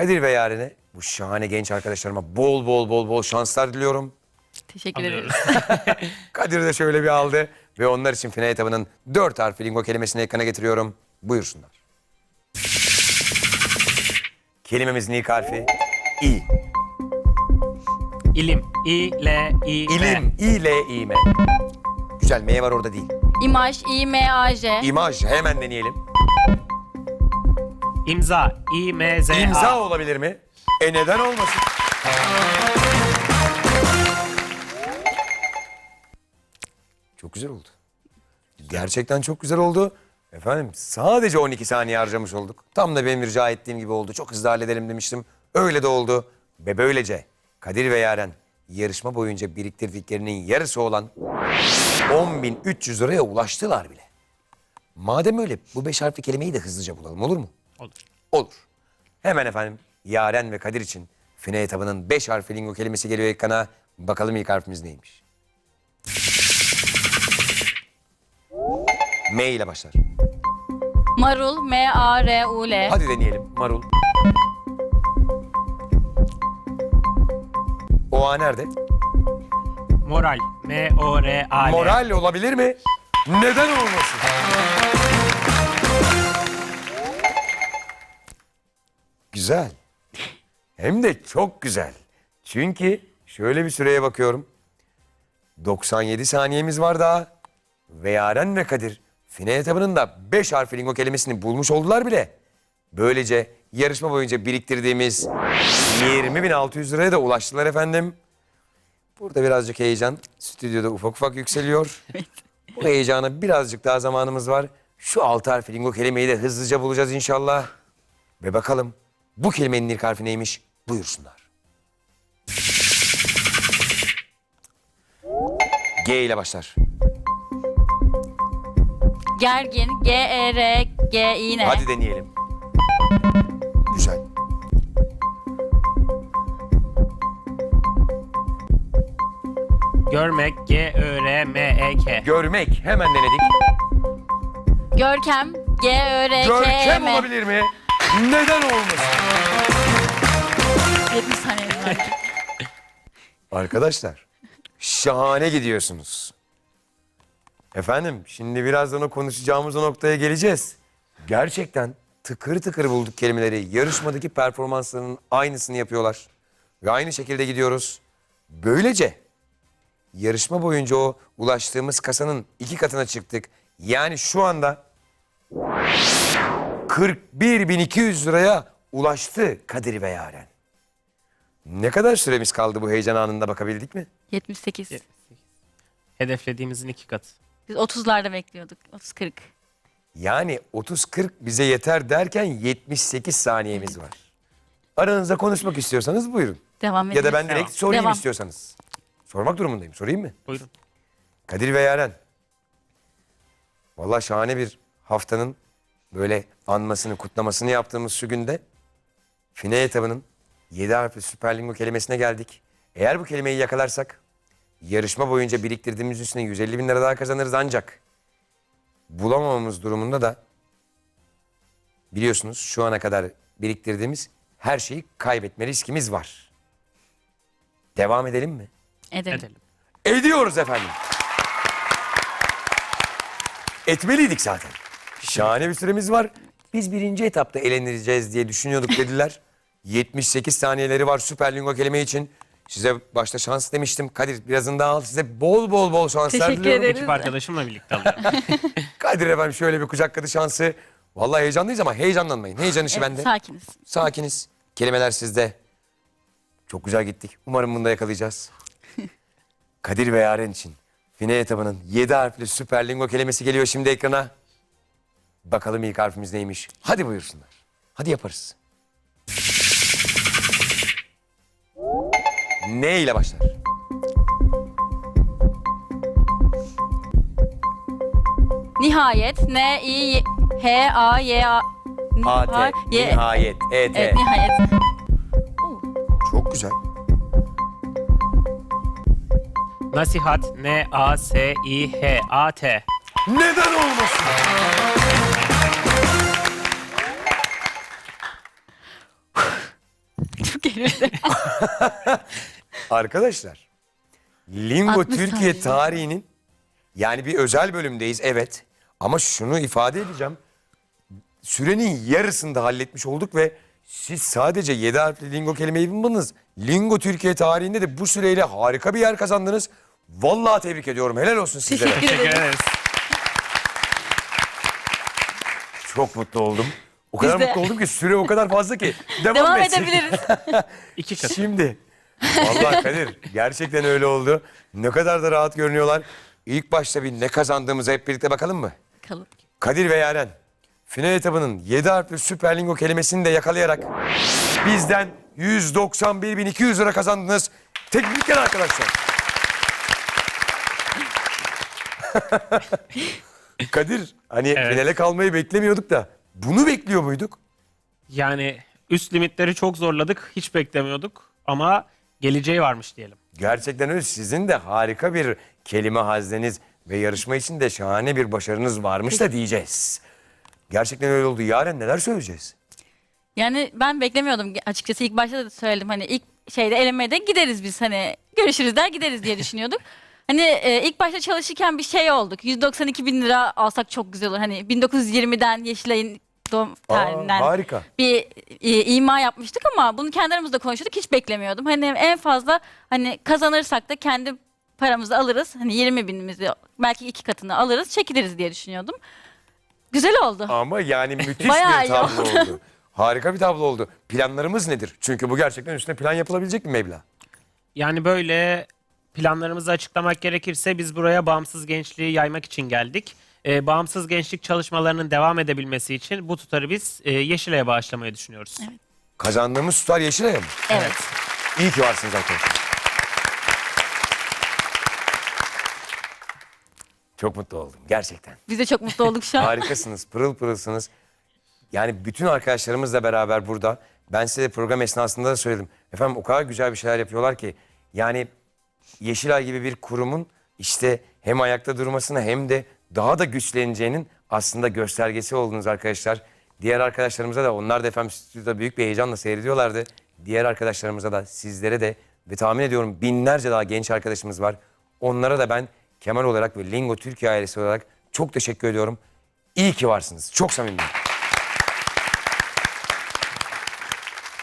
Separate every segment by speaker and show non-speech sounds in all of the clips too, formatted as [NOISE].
Speaker 1: Kadir ve Yaren'e bu şahane genç arkadaşlarıma bol bol bol bol şanslar diliyorum.
Speaker 2: Teşekkür ederiz. [LAUGHS]
Speaker 1: Kadir de şöyle bir aldı ve onlar için final etabının dört harfli lingo kelimesini ekrana getiriyorum. Buyursunlar. Kelimemizin ilk harfi İ.
Speaker 3: İlim. İ, L, İ, M.
Speaker 1: İlim. İ, L, İ, M. Güzel. M var orada değil.
Speaker 2: İmaj, İ-M-A-J.
Speaker 1: İmaj. Hemen deneyelim.
Speaker 3: İmza. İ, M, Z, A.
Speaker 1: İmza olabilir mi? E neden olmasın? Çok güzel oldu. Gerçekten çok güzel oldu. Efendim sadece 12 saniye harcamış olduk. Tam da benim rica ettiğim gibi oldu. Çok hızlı halledelim demiştim. Öyle de oldu. Ve böylece Kadir ve Yaren yarışma boyunca biriktirdiklerinin yarısı olan 10.300 liraya ulaştılar bile. Madem öyle bu beş harfli kelimeyi de hızlıca bulalım olur mu?
Speaker 3: Olur.
Speaker 1: Olur. Hemen efendim Yaren ve Kadir için Fine etabının beş harfli lingo kelimesi geliyor ekrana. Bakalım ilk harfimiz neymiş? M ile başlar.
Speaker 2: Marul, M-A-R-U-L.
Speaker 1: Hadi deneyelim. Marul. O A nerede?
Speaker 3: Moral. M, O, R, A, L.
Speaker 1: Moral olabilir mi? Neden olmasın? Güzel. Hem de çok güzel. Çünkü şöyle bir süreye bakıyorum. 97 saniyemiz var daha. Ve Yaren ve Kadir Fine etabının da 5 harfli lingo kelimesini bulmuş oldular bile. Böylece yarışma boyunca biriktirdiğimiz 20.600 liraya da ulaştılar efendim. Burada birazcık heyecan stüdyoda ufak ufak yükseliyor. Bu heyecana birazcık daha zamanımız var. Şu altı harfli lingo kelimeyi de hızlıca bulacağız inşallah. Ve bakalım bu kelimenin ilk harfi neymiş? Buyursunlar. G ile başlar.
Speaker 2: Gergin, G-E-R-G-İ-N.
Speaker 1: Hadi deneyelim. Güzel.
Speaker 3: Görmek. G, Ö, R, M, E, K.
Speaker 1: Görmek hemen denedik.
Speaker 2: Görkem,
Speaker 1: Görkem
Speaker 2: G-Ö-R-K-E-M.
Speaker 1: olabilir mi? Neden olmasın?
Speaker 2: 70 saniyemiz var.
Speaker 1: Arkadaşlar şahane gidiyorsunuz. Efendim şimdi birazdan o konuşacağımız o noktaya geleceğiz. Gerçekten tıkır tıkır bulduk kelimeleri. Yarışmadaki performanslarının aynısını yapıyorlar. Ve aynı şekilde gidiyoruz. Böylece yarışma boyunca o ulaştığımız kasanın iki katına çıktık. Yani şu anda 41.200 liraya ulaştı Kadir ve Yaren. Ne kadar süremiz kaldı bu heyecan anında bakabildik mi?
Speaker 2: 78.
Speaker 3: Hedeflediğimizin iki katı.
Speaker 2: Biz 30'larda bekliyorduk. 30-40.
Speaker 1: Yani 30-40 bize yeter derken 78 saniyemiz var. Aranızda konuşmak istiyorsanız buyurun.
Speaker 2: Devam
Speaker 1: Ya da ben direkt
Speaker 3: Devam.
Speaker 1: sorayım
Speaker 2: Devam.
Speaker 1: istiyorsanız. Sormak durumundayım. Sorayım mı?
Speaker 3: Buyurun.
Speaker 1: Kadir ve Yaren. Vallahi şahane bir haftanın böyle anmasını, kutlamasını yaptığımız şu günde Fine etabının 7 harfli süper lingo kelimesine geldik. Eğer bu kelimeyi yakalarsak yarışma boyunca biriktirdiğimiz üstüne 150 bin lira daha kazanırız ancak bulamamamız durumunda da biliyorsunuz şu ana kadar biriktirdiğimiz her şeyi kaybetme riskimiz var. Devam edelim mi?
Speaker 2: Edelim.
Speaker 3: Edelim.
Speaker 1: Ediyoruz efendim. Etmeliydik zaten. Şahane bir süremiz var. Biz birinci etapta eleneceğiz diye düşünüyorduk dediler. [LAUGHS] 78 saniyeleri var Süper Lingo kelime için. Size başta şans demiştim. Kadir birazını daha al. Size bol bol bol şanslar
Speaker 2: Teşekkür
Speaker 1: diliyorum.
Speaker 2: ederim.
Speaker 3: Ekip arkadaşımla birlikte alıyorum. [LAUGHS]
Speaker 1: Kadir efendim şöyle bir kucak kadı şansı. Vallahi heyecanlıyız ama heyecanlanmayın. Heyecan işi
Speaker 2: Evet,
Speaker 1: bende.
Speaker 2: sakiniz.
Speaker 1: Sakiniz. Kelimeler sizde. Çok güzel gittik. Umarım bunu da yakalayacağız. [LAUGHS] Kadir ve Yaren için Fine etabının 7 harfli süper lingo kelimesi geliyor şimdi ekrana. Bakalım ilk harfimiz neymiş? Hadi buyursunlar. Hadi yaparız. Ne ile başlar?
Speaker 2: Nihayet, N-İ-H-A-Y-A.
Speaker 1: A-T.
Speaker 2: Y-
Speaker 1: Nihayet. E-T.
Speaker 2: Evet, nihayet.
Speaker 1: Çok güzel.
Speaker 3: Nasihat. N, A, S, I, H, A, T.
Speaker 1: Neden olmasın?
Speaker 2: Çevirdi. [LAUGHS]
Speaker 1: Arkadaşlar, Lingo
Speaker 2: 60
Speaker 1: Türkiye
Speaker 2: saniye.
Speaker 1: tarihinin yani bir özel bölümdeyiz evet. Ama şunu ifade edeceğim. Sürenin yarısını da halletmiş olduk ve siz sadece 7 harfli lingo kelimeyi bulmadınız. Lingo Türkiye tarihinde de bu süreyle harika bir yer kazandınız. Vallahi tebrik ediyorum. Helal olsun sizlere.
Speaker 2: Teşekkür
Speaker 3: ederiz.
Speaker 1: Çok mutlu oldum. O kadar
Speaker 2: Biz de.
Speaker 1: mutlu oldum ki süre o kadar fazla ki. [LAUGHS] Devam,
Speaker 2: Devam edebiliriz. [LAUGHS]
Speaker 3: İki katı.
Speaker 1: Şimdi vallahi Kadir gerçekten öyle oldu. Ne kadar da rahat görünüyorlar. İlk başta bir ne kazandığımıza hep birlikte bakalım mı?
Speaker 2: Bakalım.
Speaker 1: Kadir ve Yaren final etabının 7 harfli süper lingo kelimesini de yakalayarak bizden 191.200 lira kazandınız. Tebrikler arkadaşlar. [LAUGHS] Kadir hani
Speaker 3: Evet.
Speaker 1: finale kalmayı beklemiyorduk da bunu bekliyor muyduk?
Speaker 3: Yani üst limitleri çok zorladık. Hiç beklemiyorduk. Ama geleceği varmış diyelim.
Speaker 1: Gerçekten öyle. Sizin de harika bir kelime hazneniz ve yarışma için de şahane bir başarınız varmış da diyeceğiz. Gerçekten öyle oldu. Yaren neler söyleyeceğiz?
Speaker 2: Yani ben beklemiyordum açıkçası ilk başta da söyledim hani ilk şeyde elemeye de gideriz biz hani görüşürüz der gideriz diye düşünüyorduk. [LAUGHS] Hani e, ilk başta çalışırken bir şey olduk 192 bin lira alsak çok güzel olur hani 1920'den Yeşilay'ın doğum tarihinden
Speaker 1: harika.
Speaker 2: bir e, ima yapmıştık ama bunu kendi aramızda konuşuyorduk hiç beklemiyordum. Hani en fazla hani kazanırsak da kendi paramızı alırız hani 20 binimizi belki iki katını alırız çekiliriz diye düşünüyordum. Güzel oldu.
Speaker 1: Ama yani müthiş [LAUGHS]
Speaker 2: Bayağı
Speaker 1: bir
Speaker 2: iyi
Speaker 1: tablo
Speaker 2: oldu.
Speaker 1: oldu. Harika bir tablo oldu. Planlarımız nedir? Çünkü bu gerçekten üstüne plan yapılabilecek bir meblağ.
Speaker 3: Yani böyle planlarımızı açıklamak gerekirse biz buraya bağımsız gençliği yaymak için geldik. Ee, bağımsız gençlik çalışmalarının devam edebilmesi için bu tutarı biz e, Yeşilay'a bağışlamayı düşünüyoruz.
Speaker 1: Kazandığımız tutar Yeşilay'a mı?
Speaker 2: Evet.
Speaker 1: İyi ki varsınız arkadaşlar. Çok mutlu oldum gerçekten.
Speaker 2: Biz de çok mutlu olduk şu an. [LAUGHS]
Speaker 1: Harikasınız, pırıl pırılsınız. Yani bütün arkadaşlarımızla beraber burada. Ben size de program esnasında da söyledim. Efendim o kadar güzel bir şeyler yapıyorlar ki. Yani Yeşilay gibi bir kurumun işte hem ayakta durmasına hem de daha da güçleneceğinin aslında göstergesi oldunuz arkadaşlar. Diğer arkadaşlarımıza da onlar da efendim stüdyoda büyük bir heyecanla seyrediyorlardı. Diğer arkadaşlarımıza da sizlere de ve tahmin ediyorum binlerce daha genç arkadaşımız var. Onlara da ben Kemal olarak ve Lingo Türkiye ailesi olarak çok teşekkür ediyorum. İyi ki varsınız. Çok samimiyim.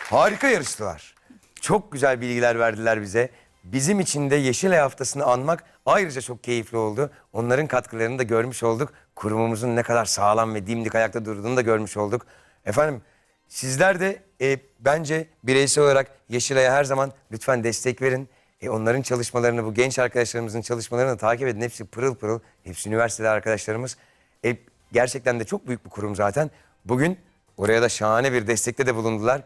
Speaker 1: Harika yarıştılar. Çok güzel bilgiler verdiler bize. Bizim için de Yeşilay haftasını anmak ayrıca çok keyifli oldu. Onların katkılarını da görmüş olduk. Kurumumuzun ne kadar sağlam ve dimdik ayakta durduğunu da görmüş olduk. Efendim sizler de e, bence bireysel olarak Yeşilay'a her zaman lütfen destek verin. E, onların çalışmalarını, bu genç arkadaşlarımızın çalışmalarını takip edin. Hepsi pırıl pırıl. Hepsi üniversitede arkadaşlarımız. E, gerçekten de çok büyük bir kurum zaten. Bugün oraya da şahane bir destekte de bulundular.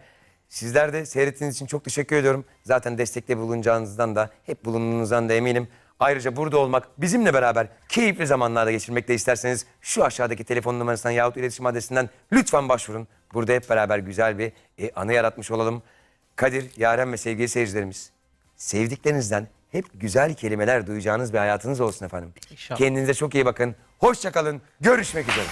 Speaker 1: Sizler de seyrettiğiniz için çok teşekkür ediyorum. Zaten destekte bulunacağınızdan da hep bulunduğunuzdan da eminim. Ayrıca burada olmak, bizimle beraber keyifli zamanlarda geçirmek de isterseniz şu aşağıdaki telefon numarasından yahut iletişim adresinden lütfen başvurun. Burada hep beraber güzel bir e, anı yaratmış olalım. Kadir, Yaren ve sevgili seyircilerimiz, sevdiklerinizden hep güzel kelimeler duyacağınız bir hayatınız olsun efendim.
Speaker 3: İnşallah.
Speaker 1: Kendinize çok iyi bakın. Hoşça kalın. Görüşmek üzere.